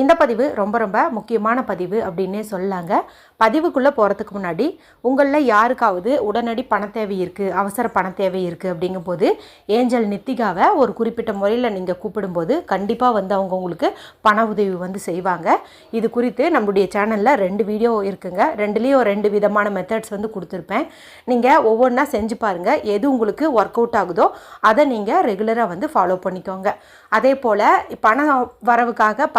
இந்த பதிவு ரொம்ப ரொம்ப முக்கியமான பதிவு அப்படின்னே சொல்லாங்க. பதிவுக்குள்ளே போகிறதுக்கு முன்னாடி உங்களில் யாருக்காவது உடனடி பண தேவை இருக்குது அவசர பண தேவை இருக்குது அப்படிங்கும்போது ஏஞ்சல் நித்திகாவை ஒரு குறிப்பிட்ட முறையில் நீங்கள் கூப்பிடும்போது கண்டிப்பாக வந்து அவங்க உங்களுக்கு பண உதவி வந்து செய்வாங்க. இது குறித்து நம்மளுடைய சேனலில் ரெண்டு வீடியோ இருக்குங்க. ரெண்டுலேயும் ரெண்டு விதமான மெத்தட்ஸ் வந்து கொடுத்துருப்பேன். நீங்கள் ஒவ்வொன்றா செஞ்சு பாருங்கள் எது உங்களுக்கு ஒர்க் அவுட் ஆகுதோ அதை நீங்கள் ரெகுலராக வந்து ஃபாலோ பண்ணிக்கோங்க. அதே போல் பணம் வரவுக்காக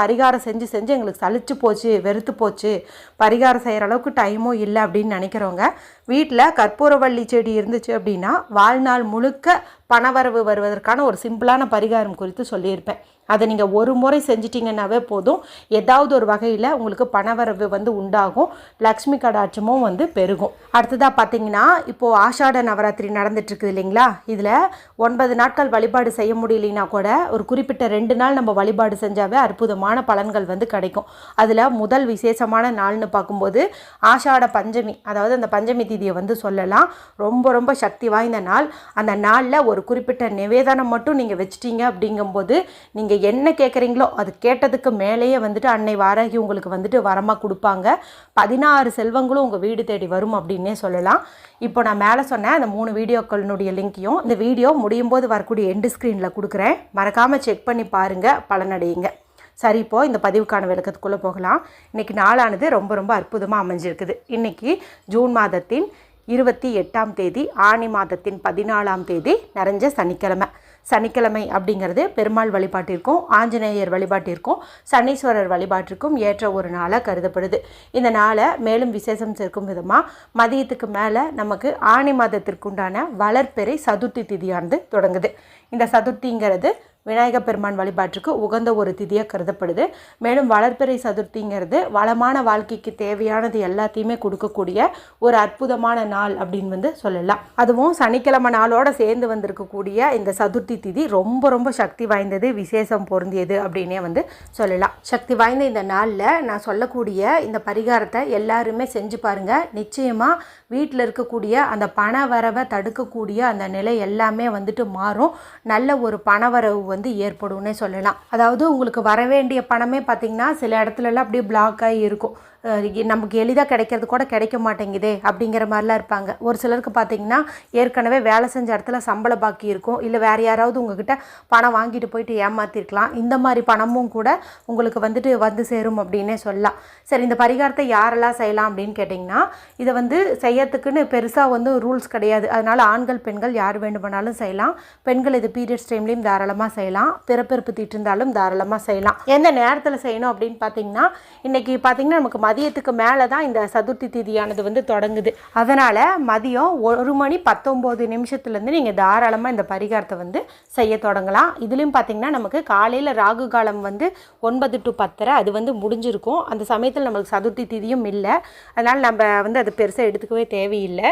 பரிகாரம் செஞ்சு செஞ்சு எங்களுக்கு சளிச்சு போச்சு வெறுத்து போச்சு. பரிகாரம் செய்கிற அளவுக்கு டைமும் இல்லை அப்படின்னு நினைக்கிறவங்க வீட்டில் கற்பூரவள்ளி செடி இருந்துச்சு அப்படின்னா வாழ்நாள் முழுக்க பணவரவு வருவதற்கான ஒரு சிம்பிளான பரிகாரம் குறித்து சொல்லியிருப்பேன். அதை நீங்கள் ஒரு முறை செஞ்சிட்டிங்கன்னாவே போதும். ஏதாவது ஒரு வகையில் உங்களுக்கு பணவரவு வந்து உண்டாகும். லக்ஷ்மி கடாட்சமும் வந்து பெருகும். அடுத்ததாக பார்த்தீங்கன்னா இப்போது ஆஷாட நவராத்திரி நடந்துட்டுருக்குது இல்லைங்களா? இதில் ஒன்பது நாட்கள் வழிபாடு செய்ய முடியலைன்னா கூட ஒரு குறிப்பிட்ட ரெண்டு நாள் நம்ம வழிபாடு செஞ்சாவே அற்புதமான பலன்கள் வந்து கிடைக்கும். அதில் முதல் விசேஷமான நாள்னு பார்க்கும்போது ஆஷாட பஞ்சமி அதாவது அந்த பஞ்சமி திதியை வந்து சொல்லலாம். ரொம்ப ரொம்ப சக்தி வாய்ந்த நாள். அந்த நாளில் ஒரு குறிப்பிட்ட நிவேதனம் மட்டும் நீங்கள் வச்சிட்டீங்க அப்படிங்கும்போது நீங்கள் என்ன கேட்குறீங்களோ அது கேட்டதுக்கு மேலேயே வந்துட்டு அன்னை வாராகி உங்களுக்கு வந்துட்டு வரமாக கொடுப்பாங்க. பதினாறு செல்வங்களும் உங்கள் வீடு தேடி வரும் அப்படின்னே சொல்லலாம். இப்போ நான் மேலே சொன்னேன் அந்த மூணு வீடியோக்களினுடைய லிங்க்கையும் இந்த வீடியோ முடியும் போது வரக்கூடிய எண்டு ஸ்க்ரீனில் கொடுக்குறேன். மறக்காமல் செக் பண்ணி பாருங்கள் பலனடையுங்க. சரி இப்போ இந்த பதிவுக்கான விளக்கத்துக்குள்ளே போகலாம். இன்றைக்கி நாளானது ரொம்ப ரொம்ப அற்புதமாக அமைஞ்சிருக்குது. இன்றைக்கி ஜூன் மாதத்தின் இருபத்தி எட்டாம் தேதி ஆணி மாதத்தின் பதினாலாம் தேதி நிறைஞ்ச சனிக்கிழமை. சனிக்கிழமை அப்படிங்கிறது பெருமாள் வழிபாட்டிற்கும் ஆஞ்சநேயர் வழிபாட்டிற்கும் சனீஸ்வரர் வழிபாட்டிற்கும் ஏற்ற ஒரு நாளாக கருதப்படுது. இந்த நாளை மேலும் விசேஷம் சேர்க்கும் விதமாக மதியத்துக்கு மேலே நமக்கு ஆணி மாதத்திற்குண்டான வளர்ப்பெறை சதுர்த்தி திதியானது தொடங்குது. இந்த சதுர்த்திங்கிறது விநாயக பெருமான் வழிபாட்டுக்கு உகந்த ஒரு திதியாக கருதப்படுது. மேலும் வளர்பிறை சதுர்த்திங்கிறது வளமான வாழ்க்கைக்கு தேவையானது எல்லாத்தையுமே கொடுக்கக்கூடிய ஒரு அற்புதமான நாள் அப்படின்னு வந்து சொல்லலாம். அதுவும் சனிக்கிழமை நாளோட சேர்ந்து வந்திருக்கக்கூடிய இந்த சதுர்த்தி திதி ரொம்ப ரொம்ப சக்தி வாய்ந்தது விசேஷம் பொருந்தியது அப்படின்னே வந்து சொல்லலாம். சக்தி வாய்ந்த இந்த நாளில் நான் சொல்லக்கூடிய இந்த பரிகாரத்தை எல்லாருமே செஞ்சு பாருங்கள் நிச்சயமாக வீட்டில் இருக்கக்கூடிய அந்த பண வரவை தடுக்கக்கூடிய அந்த நிலை எல்லாமே வந்துட்டு மாறும். நல்ல ஒரு பணவரவு வந்து ஏற்படும்னே சொல்லலாம். அதாவது உங்களுக்கு வர வேண்டிய பணமே பார்த்திங்கன்னா சில இடத்துலலாம் அப்படியே பிளாக் ஆகி இருக்கும். நமக்கு எளிதாக கிடைக்கிறது கூட கிடைக்க மாட்டேங்குதே அப்படிங்கிற மாதிரிலாம் இருப்பாங்க. ஒரு சிலருக்கு பார்த்தீங்கன்னா ஏற்கனவே வேலை செஞ்ச இடத்துல சம்பள பாக்கி இருக்கும். இல்லை வேறு யாராவது உங்ககிட்ட பணம் வாங்கிட்டு போயிட்டு ஏமாற்றிருக்கலாம் இந்த மாதிரி பணமும் கூட உங்களுக்கு வந்துட்டு வந்து சேரும் அப்படின்னே சொல்லலாம். சரி இந்த பரிகாரத்தை யாரெல்லாம் செய்யலாம் அப்படின்னு கேட்டிங்கன்னா இதை வந்து செய்யறதுக்குன்னு பெருசாக வந்து ரூல்ஸ் கிடையாது. அதனால் ஆண்கள் பெண்கள் யார் வேண்டுமானாலும் செய்யலாம். பெண்கள் இது பீரியட்ஸ் டைம்லேயும் தாராளமாக செய்யலாம். பிறப்பிறப்பு தீட்டு இருந்தாலும் தாராளமாக செய்யலாம். எந்த நேரத்தில் செய்யணும் அப்படின்னு பார்த்தீங்கன்னா இன்றைக்கி பார்த்தீங்கன்னா நமக்கு மதியத்துக்கு மேலே தான் இந்த சதுர்த்தி திதியானது வந்து தொடங்குது. அதனால் மதியம் ஒரு மணி பத்தொம்போது நிமிஷத்துலேருந்து நீங்கள் தாராளமாக இந்த பரிகாரத்தை வந்து செய்ய தொடங்கலாம். இதுலேயும் பார்த்தீங்கன்னா நமக்கு காலையில் ராகு காலம் வந்து ஒன்பது டு பத்தரை அது வந்து முடிஞ்சிருக்கும். அந்த சமயத்தில் நம்மளுக்கு சதுர்த்தி திதியும் இல்லை. அதனால் நம்ம வந்து அது பெருசாக எடுத்துக்கவே தேவையில்லை.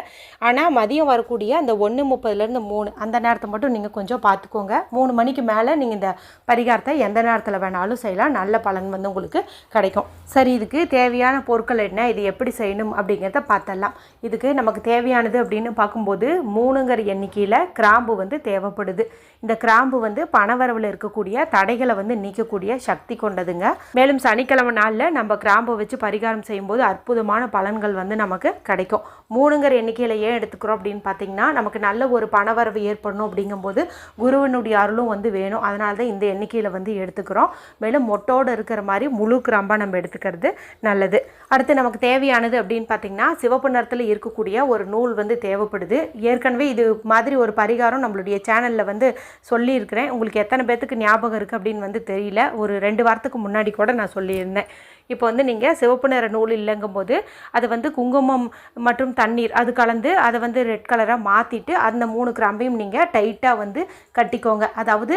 ஆனால் மதியம் வரக்கூடிய அந்த ஒன்று முப்பதுலேருந்து மூணு அந்த நேரத்தை மட்டும் நீங்கள் கொஞ்சம் பார்த்துக்கோங்க மூணு மணிக்கு மேலே நீங்கள் இந்த பரிகாரத்தை எந்த நேரத்தில் வேணாலும் செய்யலாம். நல்ல பலன் வந்து உங்களுக்கு கிடைக்கும். சரி இதுக்கு தேவையான பொருட்கள் என்ன இது எப்படி செய்யணும் அப்படிங்கிறத பார்த்தலாம் இதுக்கு நமக்கு தேவையானது அப்படின்னு பார்க்கும்போது மூணுங்கிற எண்ணிக்கையில் கிராம்பு வந்து தேவைப்படுது. இந்த கிராம்பு வந்து பணவரவில் இருக்கக்கூடிய தடைகளை வந்து நீக்கக்கூடிய சக்தி கொண்டதுங்க. மேலும் சனிக்கிழமை நாளில் நம்ம கிராம்பை வச்சு பரிகாரம் செய்யும்போது அற்புதமான பலன்கள் வந்து நமக்கு கிடைக்கும். மூணுங்கிற எண்ணிக்கையில் ஏன் எடுத்துக்கிறோம் அப்படின்னு பார்த்தீங்கன்னா நமக்கு நல்ல ஒரு பணவரவு ஏற்படணும் அப்படிங்கும்போது குருவினுடைய அருளும் வந்து வேணும். அதனால தான் இந்த எண்ணிக்கையில் வந்து எடுத்துக்கிறோம். மேலும் மொட்டோடு இருக்கிற மாதிரி முழு கிராம்பாக நம்ம எடுத்துக்கிறது நல்லது. அடுத்து நமக்கு தேவையானது அப்படின்னு பார்த்தீங்கன்னா சிவப்பு நிறத்தில் இருக்கக்கூடிய ஒரு நூல் வந்து தேவைப்படுது. ஏற்கனவே இது மாதிரி ஒரு பரிகாரம் நம்மளுடைய சேனலில் வந்து சொல்லியிருக்கிறேன். உங்களுக்கு எத்தனை பேர்த்துக்கு ஞாபகம் இருக்குது அப்படின்னு வந்து தெரியல. ஒரு ரெண்டு வாரத்துக்கு முன்னாடி கூட நான் சொல்லியிருந்தேன். இப்போ வந்து நீங்கள் சிவப்பு நிற நூல் இல்லைங்கும் போது அது வந்து குங்குமம் மற்றும் தண்ணீர் அது கலந்து அதை வந்து ரெட் கலராக மாற்றிட்டு அந்த மூணு கிராம்பையும் நீங்கள் டைட்டாக வந்து கட்டிக்கோங்க. அதாவது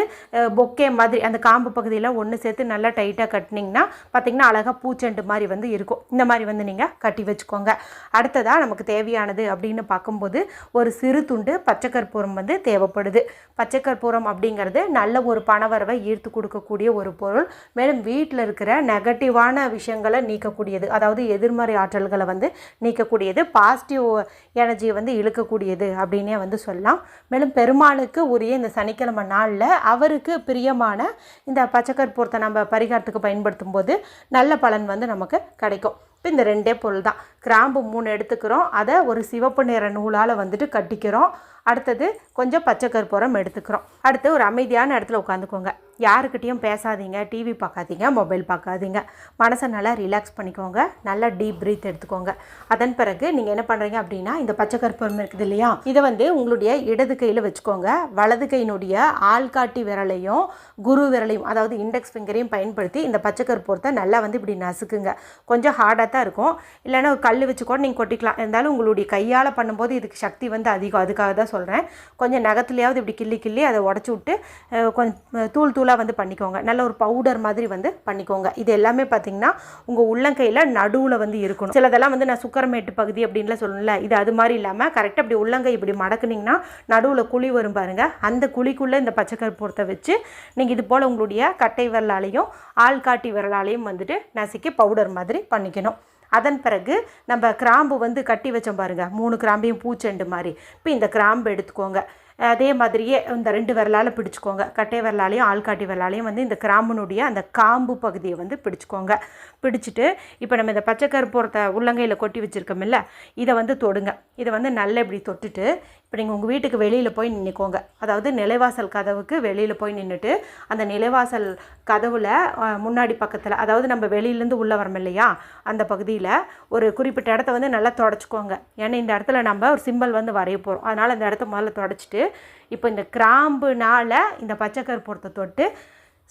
பொக்கே மாதிரி அந்த காம்பு பகுதியில் ஒன்று சேர்த்து நல்லா டைட்டாக கட்டினீங்கன்னா பார்த்தீங்கன்னா அழகாக பூச்செண்டு மாதிரி வந்து இருக்கும். இந்த மாதிரி வந்து நீங்கள் கட்டி வச்சுக்கோங்க. அடுத்ததாக நமக்கு தேவையானது அப்படின்னு பார்க்கும்போது ஒரு சிறு துண்டு பச்சை கற்பூரம் வந்து தேவைப்படுது. பச்சை கற்பூரம் அப்படிங்கிறது நல்ல ஒரு பணவரவை ஈர்த்து கொடுக்கக்கூடிய ஒரு பொருள். மேலும் வீட்டில் இருக்கிற நெகட்டிவான விஷயங்களை நீக்கக்கூடியது. அதாவது எதிர்மறை ஆற்றல்களை வந்து நீக்கக்கூடியது. பாசிட்டிவ் எனர்ஜியை வந்து இழுக்கக்கூடியது அப்படின்னே வந்து சொல்லலாம். மேலும் பெருமாளுக்கு உரிய இந்த சனிக்கிழமை நாளில் அவருக்கு பிரியமான இந்த பச்சைக்கற்பூரத்தை நம்ம பரிகாரத்துக்கு பயன்படுத்தும் போது நல்ல பலன் வந்து நமக்கு கிடைக்கும். இப்போ இந்த ரெண்டே பொருள் தான். கிராம்பு மூணு எடுத்துக்கிறோம். அதை ஒரு சிவப்பு நிற நூலால் வந்துட்டு கட்டிக்கிறோம். அடுத்தது கொஞ்சம் பச்சை கற்பூரம் எடுத்துக்கிறோம். அடுத்து ஒரு அமைதியான இடத்துல உட்காந்துக்கோங்க. யாருக்கிட்டேயும் பேசாதீங்க டிவி பார்க்காதீங்க மொபைல் பார்க்காதீங்க. மனசை நல்லா ரிலாக்ஸ் பண்ணிக்கோங்க நல்லா டீப் ப்ரீத் எடுத்துக்கோங்க. அதன் பிறகு நீங்கள் என்ன பண்ணுறீங்க அப்படின்னா இந்த பச்சை கற்பூரம் இருக்குது இல்லையா? இதை வந்து உங்களுடைய இடது கையில் வச்சுக்கோங்க. வலது கையினுடைய ஆள்காட்டி விரலையும் குரு விரலையும் அதாவது இண்டெக்ஸ் ஃபிங்கரையும் பயன்படுத்தி இந்த பச்சை கற்பூரத்தை நல்லா வந்து இப்படி நசுக்குங்க. கொஞ்சம் ஹார்டாக தான் இருக்கும். இல்லைன்னா ஒரு கல் வச்சு கூட நீங்கள் கொட்டிக்கலாம். இருந்தாலும் உங்களுடைய கையால் பண்ணும்போது இதுக்கு சக்தி வந்து அதிகம். அதுக்காக தான் சொல்கிறேன் கொஞ்சம் நகத்துலையாவது இப்படி கிள்ளி கிள்ளி அதை உடச்சி விட்டு கொஞ்சம் தூள் தூள் தூளாக வந்து பண்ணிக்கோங்க. நல்ல ஒரு பவுடர் மாதிரி வந்து பண்ணிக்கோங்க. இது எல்லாமே பார்த்தீங்கன்னா உங்கள் உள்ளங்கையில் நடுவில் வந்து இருக்கணும். சிலதெல்லாம் வந்து நான் சுக்கரமேட்டு பகுதி அப்படின்லாம் சொல்லணும்ல இது அது மாதிரி இல்லாமல் கரெக்டாக இப்படி உள்ளங்கை இப்படி மடக்குனீங்கன்னா நடுவில் குழி வரும் பாருங்கள் அந்த குழிக்குள்ளே இந்த பச்சை கற்பூரத்தை வச்சு நீங்கள் இது போல் உங்களுடைய கட்டை விரலாலையும் ஆள்காட்டி விரலாலையும் வந்துட்டு நசுக்கி பவுடர் மாதிரி பண்ணிக்கணும். அதன் பிறகு நம்ம கிராம்பு வந்து கட்டி வச்சோம் பாருங்கள் மூணு கிராம்பையும் பூச்செண்டு மாதிரி. இப்போ இந்த கிராம்பு எடுத்துக்கோங்க. அதே மாதிரியே இந்த ரெண்டு விரலால் பிடிச்சிக்கோங்க. கட்டை விரலாலையும் ஆள்காட்டி விரலாலையும் வந்து இந்த கிராம்பினுடைய அந்த காம்பு பகுதியை வந்து பிடிச்சிக்கோங்க. பிடிச்சிட்டு இப்போ நம்ம இந்த பச்சை கற்பூரத்தை உள்ளங்கையில் கொட்டி வச்சுருக்கோமில்ல இதை வந்து தொடுங்க. இதை வந்து நல்லா இப்படி தொட்டுட்டு இப்போ நீங்கள் உங்கள் வீட்டுக்கு வெளியில் போய் நின்றுக்கோங்க அதாவது நிலைவாசல் கதவுக்கு வெளியில் போய் நின்றுட்டு அந்த நிலைவாசல் கதவில் முன்னாடி பக்கத்தில் அதாவது நம்ம வெளியிலேருந்து உள்ளே வரோம் இல்லையா அந்த பகுதியில் ஒரு குறிப்பிட்ட இடத்த வந்து நல்லா தொடச்சிக்கோங்க. ஏன்னா இந்த இடத்துல நம்ம ஒரு சிம்பல் வந்து வரைய போகிறோம் அதனால் இந்த இடத்த முதல்ல தொடச்சிட்டு இப்போ இந்த கிராம்புனால் இந்த பச்சை கற்பூரத்தை தொட்டு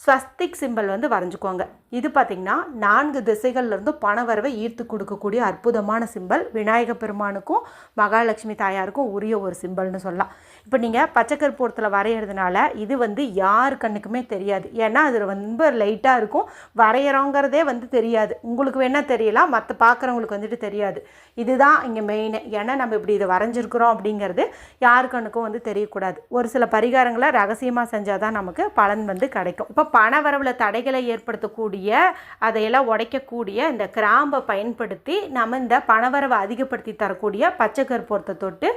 ஸ்வஸ்திக் சிம்பல் வந்து வரைஞ்சிக்கோங்க. இது பார்த்திங்கன்னா நான்கு திசைகள்லேருந்து பண வரவை ஈர்த்து கொடுக்கக்கூடிய அற்புதமான சிம்பல். விநாயக பெருமானுக்கும் மகாலட்சுமி தாயாருக்கும் உரிய ஒரு சிம்பல்னு சொல்லலாம். இப்போ நீங்கள் பச்சைக்கற்பூரத்தில் வரைகிறதுனால இது வந்து யார் கண்ணுக்குமே தெரியாது. ஏன்னா அது ரொம்ப லைட்டாக இருக்கும். வரைகிறோங்கிறதே வந்து தெரியாது. உங்களுக்கு வேணால் தெரியலாம். மற்ற பார்க்குறவங்களுக்கு வந்துட்டு தெரியாது. இதுதான் இங்கே மெயின் ஏன்னா நம்ம இப்படி இதை வரைஞ்சிருக்கிறோம் அப்படிங்கிறது யார் கண்ணுக்கும் வந்து தெரியக்கூடாது. ஒரு சில பரிகாரங்களை ரகசியமாக செஞ்சால் தான் நமக்கு பலன் வந்து கிடைக்கும். இப்போ பண வரவில் தடைகளை ஏற்படுத்தக்கூடிய அதையெல்லாம் உடைக்கக்கூடிய இந்த கிராம்பை பயன்படுத்தி நம்ம இந்த பணவரவை அதிகப்படுத்தி தரக்கூடிய பச்சை கற்பூரத்தை தொட்டு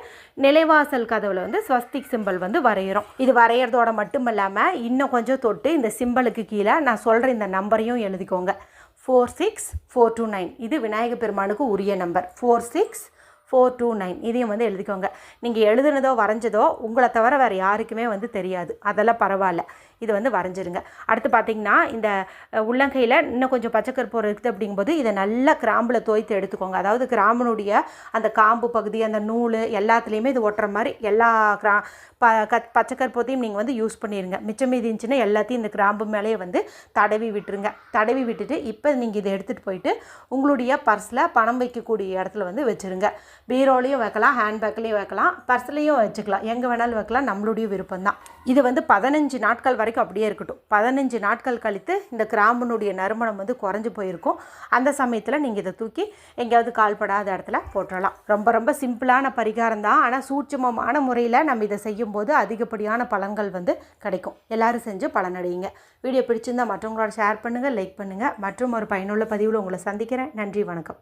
நிலைவாசல் கதவுல வந்து ஸ்வஸ்திக் சிம்பல் வந்து வரைகிறோம் இது வரைகிறதோட மட்டும் இல்லாமல் இன்னும் கொஞ்சம் தொட்டு இந்த சிம்பலுக்கு கீழே நான் சொல்கிற இந்த நம்பரையும் எழுதிக்கோங்க. Four six four two nine இது விநாயக பெருமானுக்கு உரிய number. Four six four two nine இதையும் வந்து எழுதிக்கோங்க. நீங்கள் எழுதுனதோ வரைஞ்சதோ உங்களை தவிர வேறு யாருக்குமே வந்து தெரியாது. அதெல்லாம் பரவாயில்ல. இது வந்து வரைஞ்சிருங்க. அடுத்து பார்த்தீங்கன்னா இந்த உள்ளங்கையில் இன்னும் கொஞ்சம் பச்சை இருக்குது அப்படிங்கும்போது இதை நல்லா கிராம்பில் தோய்த்து எடுத்துக்கோங்க. அதாவது கிராம்பினுடைய அந்த காம்பு பகுதி அந்த நூல் எல்லாத்துலேயுமே இது ஒட்டுற மாதிரி எல்லா கிரா ப க பச்சை நீங்கள் வந்து யூஸ் பண்ணிடுங்க மிச்சம் மீதி இருந்துச்சுன்னா எல்லாத்தையும் இந்த கிராம்பு மேலேயே வந்து தடவி விட்டுருங்க. தடவி விட்டுட்டு இப்போ நீங்கள் இதை எடுத்துகிட்டு போயிட்டு உங்களுடைய பர்ஸில் பணம் வைக்கக்கூடிய இடத்துல வந்து வச்சுருங்க. பீரோலையும் வைக்கலாம் ஹேண்ட்பேக்லேயும் வைக்கலாம் பர்ஸ்லேயும் வச்சுக்கலாம். எங்கே வேணாலும் வைக்கலாம் நம்மளுடைய விருப்பம் தான் இது வந்து பதினஞ்சு நாட்கள் வரைக்கும் அப்படியே இருக்கட்டும். பதினஞ்சு நாட்கள் கழித்து இந்த கிராம்பினுடைய நறுமணம் வந்து குறைஞ்சி போயிருக்கும். அந்த சமயத்தில் நீங்கள் இதை தூக்கி எங்கேயாவது கால்படாத இடத்துல போட்டுடலாம் ரொம்ப ரொம்ப சிம்பிளான பரிகாரம் தான். ஆனால் சூட்சமமான முறையில் நம்ம இதை செய்யும்போது அதிகப்படியான பலன்கள் வந்து கிடைக்கும். எல்லாரும் செஞ்சு பலனடையுங்க. வீடியோ பிடிச்சிருந்தா மற்றவங்களோட ஷேர் பண்ணுங்கள் லைக் பண்ணுங்கள் மற்றும் ஒரு பயனுள்ள பதிவில் உங்களை சந்திக்கிறேன். நன்றி வணக்கம்.